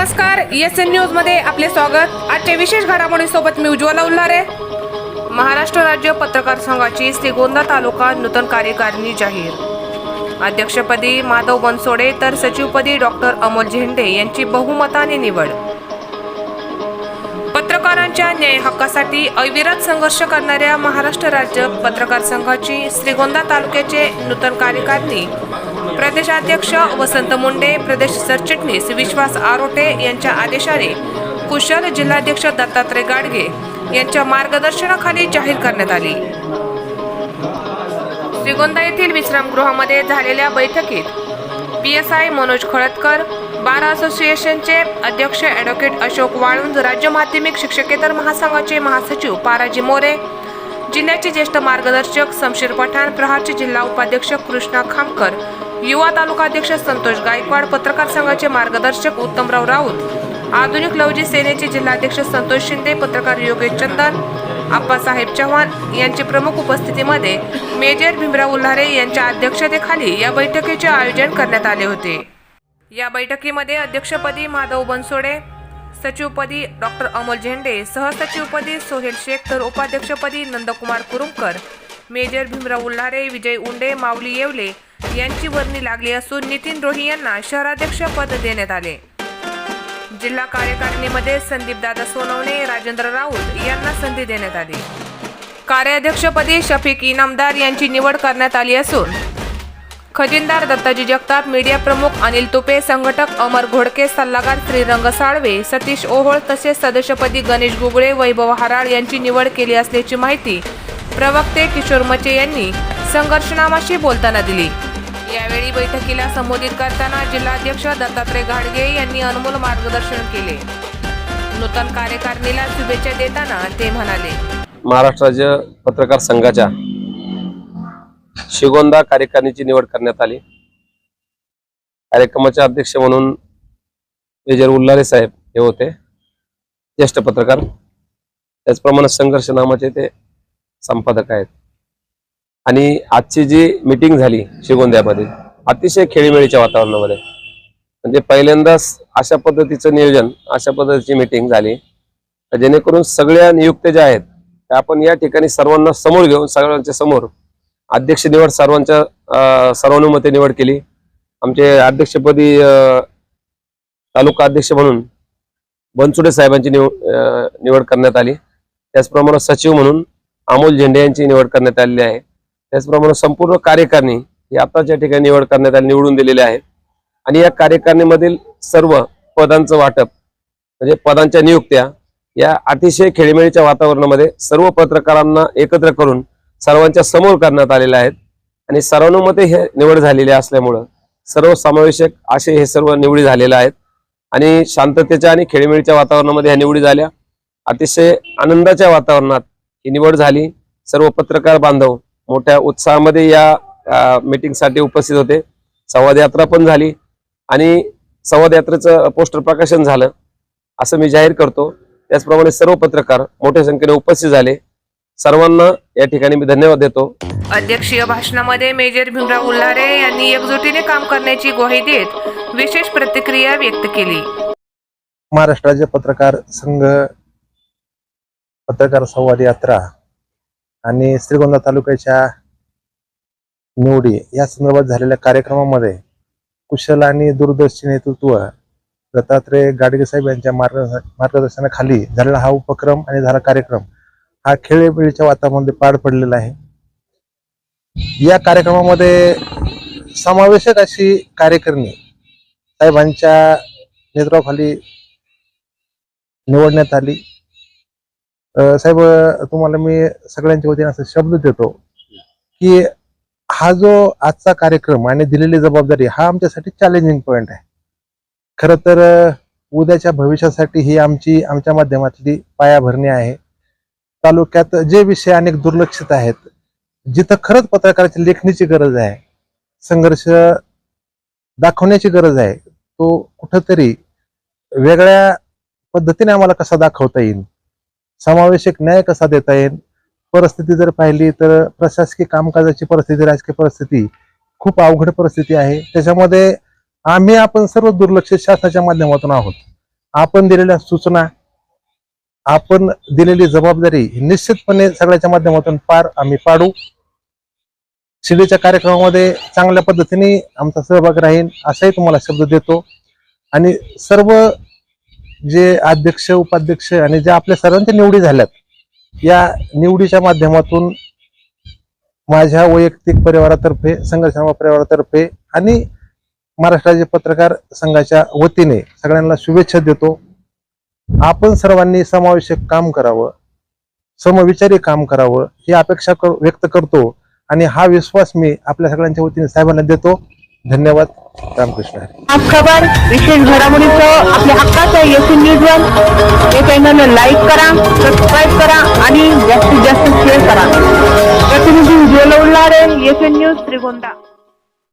नमस्कार S N न्यूजमध्ये आपले स्वागत. आजच्या विशेष घडामोडीसोबत मी उज्ज्वला उल्हारे. महाराष्ट्र राज्य पत्रकार संघाची श्रीगोंदा तालुका नूतन कार्यकारिणी जाहीर. अध्यक्षपदी माधव बनसोडे तर सचिवपदी डॉक्टर अमोल झेंडे यांची बहुमताने निवड. पत्रकारांच्या न्याय हक्कासाठी अविरत संघर्ष करणाऱ्या महाराष्ट्र राज्य पत्रकार संघाची श्रीगोंदा तालुक्याचे नूतन कार्यकारिणी प्रदेशाध्यक्ष वसंत मुंडे प्रदेश सरचिटणीस विश्वास आरोटे यांच्या आदेशाने कुशल जिल्हाध्यक्ष दत्तात्रय गाडगे यांच्या मार्गदर्शनाखाली जाहीर करण्यात आली. श्रीगोंदा येथील विश्रामगृहामध्ये झालेल्या बैठकीत P S I Manoj Khaladkar bar असोसिएशनचे अध्यक्ष ॲडव्होकेट अशोक वाळुंज राज्य माध्यमिक शिक्षकेतर महासंघाचे महासचिव पाराजी मोरे जिल्ह्याचे ज्येष्ठ मार्गदर्शक शमशेर पठाण प्रहारचे जिल्हा उपाध्यक्ष कृष्णा खामकर युवा तालुकाध्यक्ष संतोष गायकवाड पत्रकार संघाचे मार्गदर्शक उत्तमराव राऊत आधुनिक लवजी सेनेचे जिल्हाध्यक्ष संतोष शिंदे पत्रकार योगेश चंदन आप्पासाहेब चव्हाण यांची प्रमुख उपस्थितीमध्ये मेजर भीमराव उल्हारे यांच्या अध्यक्षतेखाली या बैठकीचे आयोजन करण्यात आले होते. या बैठकीमध्ये अध्यक्षपदी माधव बनसोडे सचिवपदी डॉक्टर अमोल झेंडे सहसचिवपदी सोहेल शेख तर उपाध्यक्षपदी नंदकुमार कुरुमकर मेजर भीमराव उल्हारे विजय उंडे माऊली येवले यांची वर्णी लागली असून नितीन रोही यांना शहराध्यक्ष पद देण्यात आले. जिल्हा कार्यकारिणीमध्ये संदीप दादा सोनवणे राजेंद्र राऊत यांना संधी देण्यात आली. कार्याध्यक्षपदी शफीक इनामदार यांची निवड करण्यात आली असून खजिनदार दत्ताजी जगताप मीडिया प्रमुख अनिल तुपे संघटक अमर घोडके सल्लागार श्रीरंग साळवे सतीश ओहोळ तसेच सदस्यपदी गणेश गुगळे वैभव हराळ यांची निवड केली असल्याची माहिती प्रवक्ते किशोर मचे यांनी संघर्षनामाशी बोलताना दिली. यावेळी बैठकीला संबोधित करताना जिल्हाध्यक्ष दत्तात्रय घाडगे यांनी अनमोल मार्गदर्शन केले. नूतन कार्यकारिणीला शुभेच्छा देताना ते म्हणाले. महाराष्ट्र राज्य पत्रकार संघाच्या शिगोंदा कार्यकारिणीची निवड करण्यात आली. कार्यक्रमाचे अध्यक्ष म्हणून मेजर उल्लारे साहेब हे होते. ज्येष्ठ पत्रकार. त्याचप्रमाणे संघर्ष नामाचे ते संपादक आहेत. आणि आजची जी मीटिंग झाली शिगोंद्यामध्ये अतिशय खेळीमेळीच्या वातावरणामध्ये. म्हणजे पहिल्यांदाच अशा पद्धतीचं नियोजन अशा पद्धतीची मीटिंग झाली. जेणेकरून सगळ्या नियुक्त्या ज्या आहेत त्या आपण या ठिकाणी सर्वांना समोर घेऊन सगळ्यांच्या समोर अध्यक्ष निवड सर्वांच्या सर्वानुमते निवड केली. आमचे अध्यक्षपदी तालुका अध्यक्ष म्हणून बनसुडे साहेबांची निव निवड करण्यात आली. त्याचप्रमाणे सचिव म्हणून अमोल झेंडे यांची निवड करण्यात आलेली आहे. त्याचप्रमाणे संपूर्ण कार्यकारिणी ही आताच्या ठिकाणी निवड करण्यात आली निवडून दिलेली आहे. आणि या कार्यकारिणीमधील सर्व पदांचं वाटप म्हणजे पदांच्या नियुक्त्या या अतिशय खेळीमेळीच्या वातावरणामध्ये सर्व पत्रकारांना एकत्र करून सर्वांच्या समोर करण्यात आलेल्या आहेत. आणि सर्वानुमते हे निवड झालेली असल्यामुळं सर्व समावेशक असे हे सर्व निवडी झालेल्या आहेत. आणि शांततेच्या आणि खेळीमेळीच्या वातावरणामध्ये ह्या निवडी झाल्या. अतिशय आनंदाच्या वातावरणात ही निवड झाली. सर्व पत्रकार बांधव मोठ्या उत्साहामध्ये या मीटिंगसाठी उपस्थित होते. संवाद यात्रा पण झाली आणि संवाद यात्रेचं पोस्टर प्रकाशन झालं असं मी जाहीर करतो. त्याचप्रमाणे सर्व पत्रकार मोठ्या संख्येने उपस्थित झाले. सर्वांना या ठिकाणी मी धन्यवाद देतो. अध्यक्षीय भाषणामध्ये मेजर भीमराव उल्हारे यांनी एकजुटीने काम करण्याची ग्वाही देत विशेष प्रतिक्रिया व्यक्त केली. महाराष्ट्र राज्य पत्रकार संघ पत्रकार संवाद यात्रा आणि श्रीगोंदा तालुक्याच्या निवडी या संदर्भात झालेल्या कार्यक्रमामध्ये कुशल आणि दूरदर्शी नेतृत्व दत्तात्रय गाडगे साहेब यांच्या मार्ग मार्गदर्शनाखाली झालेला हा उपक्रम आणि झाला कार्यक्रम हा खेळवेळीच्या वातावरणामध्ये पार पडलेला आहे. या कार्यक्रमामध्ये समावेशक अशी कार्यकर्णी साहेबांच्या नेतृत्वाखाली निवडण्यात आली. साहेब तुम्हाला मी सगळ्यांच्या वतीने असं शब्द देतो की हा जो आजचा कार्यक्रम आणि दिलेली जबाबदारी हा आमच्यासाठी चॅलेंजिंग पॉईंट आहे. खरं तर उद्याच्या भविष्यासाठी ही आमची आमच्या माध्यमातली पायाभरणी आहे तालुक्यात जे विषय अनेक दुर्लक्षित आहेत जिथं खरंच पत्रकाराची लेखणीची गरज आहे संघर्ष दाखवण्याची गरज आहे तो कुठंतरी वेगळ्या पद्धतीने आम्हाला कसा दाखवता येईल? समावेशक न्याय कसा देता येईल? परिस्थिती जर पाहिली तर प्रशासकीय कामकाजाची परिस्थिती राजकीय परिस्थिती खूप अवघड परिस्थिती आहे. त्याच्यामध्ये आम्ही आपण सर्व दुर्लक्षित शासनाच्या माध्यमातून आहोत. आपण दिलेल्या सूचना आपण दिलेली जबाबदारी ही निश्चितपणे सगळ्याच्या माध्यमातून पार आम्ही पाडू. शिडीच्या कार्यक्रमामध्ये चांगल्या पद्धतीने आमचा सहभाग राहील असाही तुम्हाला शब्द देतो. आणि सर्व जे अध्यक्ष उपाध्यक्ष आणि जे आपल्या सर्वांच्या निवडी झाल्यात या निवडीच्या माध्यमातून माझ्या वैयक्तिक परिवारातर्फे संघर्ष परिवारातर्फे आणि महाराष्ट्राचे पत्रकार संघाच्या वतीने सगळ्यांना शुभेच्छा देतो. आपण सर्वांनी समावेशक काम करावं समविचारी काम करावं ही अपेक्षा कर- व्यक्त करतो आणि हा विश्वास मी आपल्या सगळ्यांच्या वतीने साहेबांना देतो. धन्यवाद. रामकृष्ण विशेष घडामोडीचं आपल्या हक्काचं एस न्यूज वन हे चॅनल लाईक करा सबस्क्राईब करा आणि जास्तीत जास्त शेअर करा. प्रतिनिधी उज्ज्वल उल्हारे एस न्यूज त्रिगोंदा